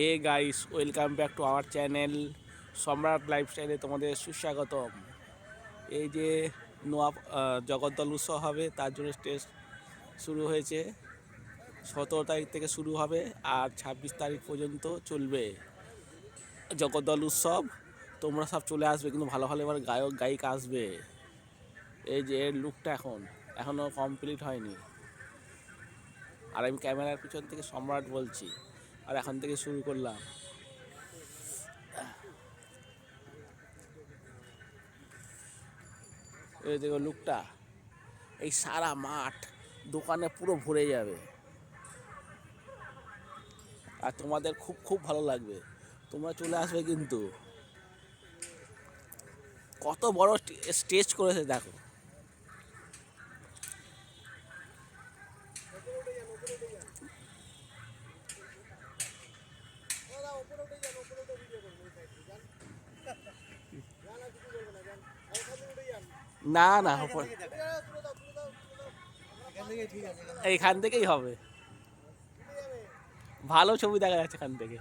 Hey guys welcome back to our channel Samrat লাইফস্টাইলে তোমাদের সুস্বাগতম। এই যে নোয়া জগদ্দল উৎসব হবে, তার জন্য স্টেজ শুরু হয়েছে। সতেরো তারিখ থেকে শুরু হবে আর ছাব্বিশ তারিখ পর্যন্ত চলবে জগদ্দল উৎসব। তোমরা সব চলে আসবে, কিন্তু ভালো ভালো এবার গায়ক, গায়িক আসবে। এই যে এর লুকটা এখন এখনও কমপ্লিট হয়নি। আর আমি ক্যামেরার পিছন থেকে সম্রাট বলছি। আর এখন থেকে শুরু করলাম। এই দেখো লুকটা, এই সারা মাঠ দোকানে পুরো ভরে যাবে। আর তোমাদের খুব খুব ভালো লাগবে। তোমরা চলে আসবে কিন্তু। কত বড় স্টেজ করেছে, দেখো। না না এইখান থেকেই হবে। ভালো ছবি দেখা যাচ্ছে এখান থেকে।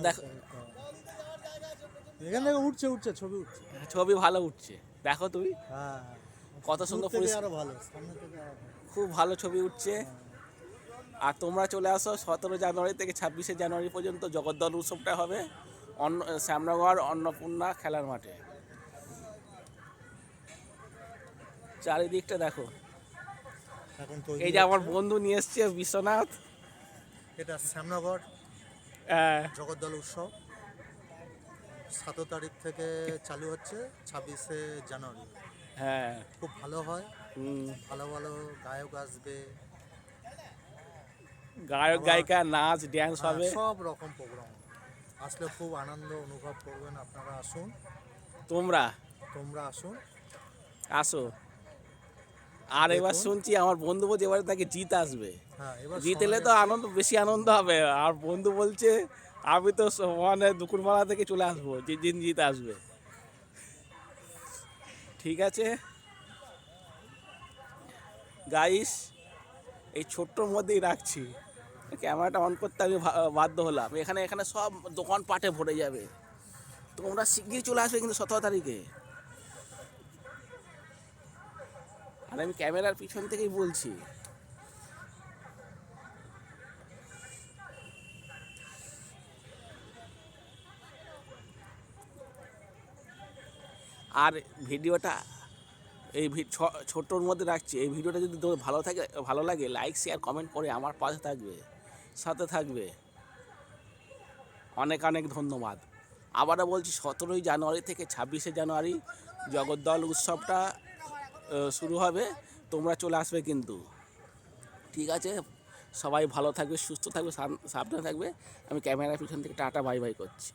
দেখো। এখান থেকে উঠছে উঠছে ছবি উঠছে। ছবি ভালো উঠছে। দেখো তুমি। হ্যাঁ। কত সুন্দর আরও ভালো। খুব ভালো ছবি উঠছে। আর তোমরা চলে আসো সতেরো জানুয়ারি থেকে ছাব্বিশে জানুয়ারি পর্যন্ত জগদ্দল উৎসবটা হবে। অন্ন শ্যামনগর অন্নপূর্ণা খেলার মাঠে। চারিদিকটা দেখো। এই যে আমার বন্ধু নিয়ে এসছে বিশ্বনাথ। এটা শ্যামনগর। আহ, জগদ্দল উৎসব। সতেরো তারিখ থেকে চালু হচ্ছে ছাব্বিশে জানুয়ারি। হ্যাঁ। খুব ভালো হয়। ভালো ভালো গায়ক আসবে। গায়ক গায়িকা নাচ ড্যান্স হ্যাঁ, হবে। সব রকম প্রোগ্রাম আসলে খুব আনন্দ অনুভব করবেন আপনারা আসুন। তোমরা? তোমরা আসুন। আসো। আর এবার শুনছি আমার বন্ধু বলছে এবারে তাকে জিত আসবে। হ্যাঁ এবার জিতলে তো আনন্দ বেশি আনন্দ হবে। আর বন্ধু বলছে আমি তো মানে দুপুরবেলা থেকে চলে আসব যে দিন জিত আসবে। ঠিক আছে? গাইস এই ছোট্টর মধ্যেই রাখছি। ক্যামেরাটা অন করতে আমি বাধ্য হলাম। এখানে এখানে সব দোকান পাটে ভরে যাবে। তোমরা শিগগির চলে আসবে কিন্তু সতেরো তারিখে। আর আমি ক্যামেরার পিছন থেকেই বলছি। আর ভিডিওটা এই ভি- ছ- ছোট্টর মধ্যে রাখছি। এই ভিডিওটা যদি ভালো থাকে, ভালো লাগে লাইক শেয়ার কমেন্ট করে আমার পাশে থাকবে। সাথে থাকবে। অনেক অনেক ধন্যবাদ। আবারও বলছি, সতেরোই জানুয়ারি থেকে ছাব্বিশে জানুয়ারি জগদ্দল উৎসবটা শুরু হবে। তোমরা চলে আসবে কিন্তু। ঠিক আছে? সবাই ভালো থাকবে, সুস্থ থাকবে, সাব- সাবধানে থাকবে। আমি ক্যামেরা পিছন থেকে টাটা, বাই বাই করছি।